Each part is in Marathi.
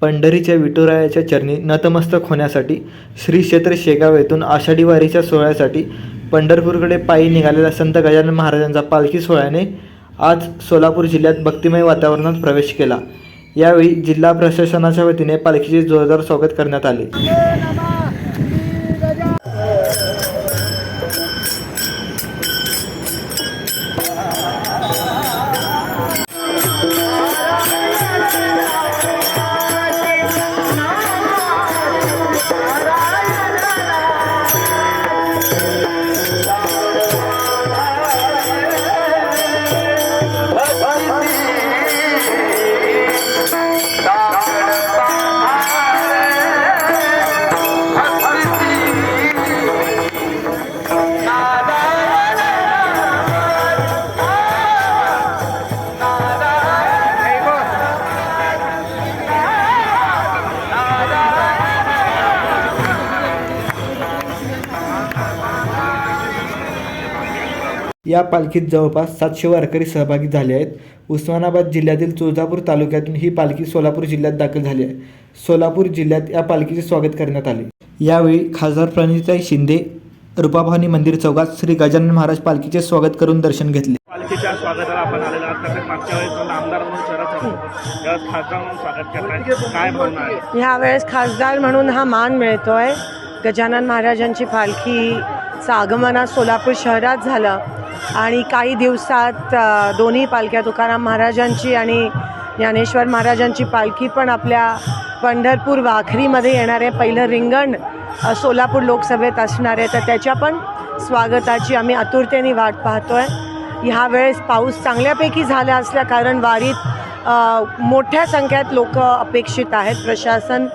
पंढरीच्या विठुरायाच्या चरणी नतमस्तक होण्यासाठी श्री क्षेत्र शेगाव येथून आषाढी वारीच्या सोहळ्यासाठी पंढरपूरकडे पायी निघालेल्या संत गजानन महाराजांचा पालखी सोहळ्याने आज सोलापूर जिल्ह्यात भक्तिमय वातावरणात प्रवेश केला. यावेळी जिल्हा प्रशासनाच्या वतीने पालखीचे जोरदार स्वागत करण्यात आले. या पालखीत जवळपास सातशे वारकरी सहभागी झाले आहेत. उस्मानाबाद जिल्ह्यातील तुळजापूर तालुक्यातून ही पालखी सोलापूर जिल्ह्यात दाखल झाली आहे. सोलापूर जिल्ह्यात या पालखीचे स्वागत करण्यात आले. यावेळी खासदार प्रणिताई शिंदे रूपाभवानी मंदिर चौकात श्री गजानन महाराज पालखीचे स्वागत करून दर्शन घेतले. पालखीच्या स्वागताला आपण आलेलो आहात. मागच्या वेळेस आमदार म्हणून शहरात खासदार म्हणून स्वागत करताय. काय भावना आहे ह्यावेळेस खासदार म्हणून हा मान मिळतोय. गजानन महाराजांची पालखीचं आगमन आज सोलापूर शहरात झालं. आणि काही दिवसात दोन्ही पालख्या तुकाराम महाराजांची आणि ज्ञानेश्वर महाराजांची पालखी पण आपल्या पंढरपूर वाखरीमध्ये येणार आहे. पहिलं रिंगण सोलापूर लोकसभेत असणार आहे. तर त्याच्या पण स्वागताची आम्ही आतुरतेने वाट पाहतो आहे ह्यावेळेस पाऊस चांगल्यापैकी झाला असल्या कारण वारीत मोठ्या संख्येत लोक अपेक्षित आहेत. प्रशासन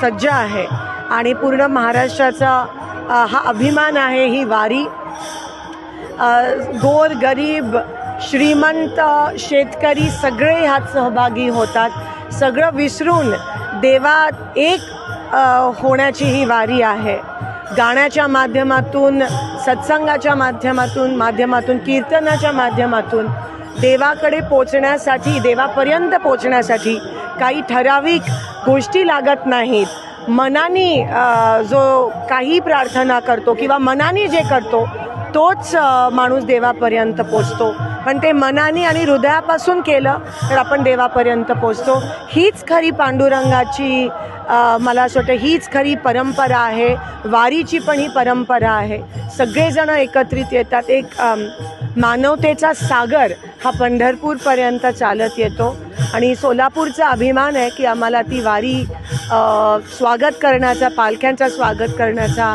सज्ज आहे. आणि पूर्ण महाराष्ट्राचा हा अभिमान आहे. ही वारी गोर गरीब श्रीमंत शेतकरी सगळे ह्यात सहभागी होतात. सगळं विसरून देवात एक होण्याची ही वारी आहे. गाण्याच्या माध्यमातून सत्संगाच्या माध्यमातून माध्यमातून कीर्तनाच्या माध्यमातून देवाकडे पोचण्यासाठी देवापर्यंत पोचण्यासाठी काही ठराविक गोष्टी लागत नाहीत. मनाने जो काही प्रार्थना करतो किंवा मनाने जे करतो तोच माणूस देवापर्यंत पोचतो. पण ते मनाने आणि हृदयापासून केलं तर आपण देवापर्यंत पोचतो. हीच खरी पांडुरंगाची मला असं वाटतं हीच खरी परंपरा आहे. वारीची पण ही परंपरा आहे. सगळेजणं एकत्रित येतात. एक मानवतेचा सागर हा पंढरपूरपर्यंत चालत येतो. आणि सोलापूरचा अभिमान आहे की आम्हाला ती वारी स्वागत करण्याचा पालख्यांचा स्वागत करण्याचा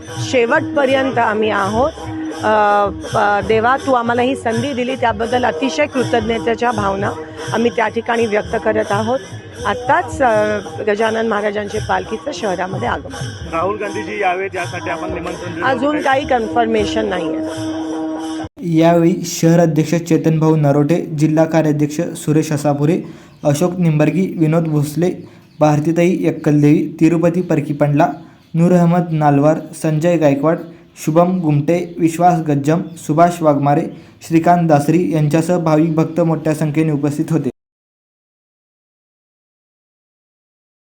शेवटपर्यंत आम्ही आहोत. देवा तू आम्हाला ही संधी दिली त्याबद्दल अतिशय कृतज्ञतेच्या भावना आम्ही त्या ठिकाणी व्यक्त करत आहोत. आत्ताच गजानन महाराजांचे पालखीचं शहरामध्ये आगमन. राहुल गांधीजी यावेत यासाठी आपण निमंत्रण दिलं अजून. काही कन्फर्मेशन नाही आहे यावेळी शहर अध्यक्ष चेतन भाऊ नरोटे जिल्हा कार्याध्यक्ष सुरेश असापुरे अशोक निंबर्गी विनोद भोसले भारतीताई यक्कलदेवी तिरुपती परकीपंडला नूर अहमद नालवार संजय गायकवाड शुभम गुमटे विश्वास गज्जम सुभाष वाघमारे श्रीकांत दासरी यांच्यासह भाविक भक्त मोठ्या संख्येने उपस्थित होते.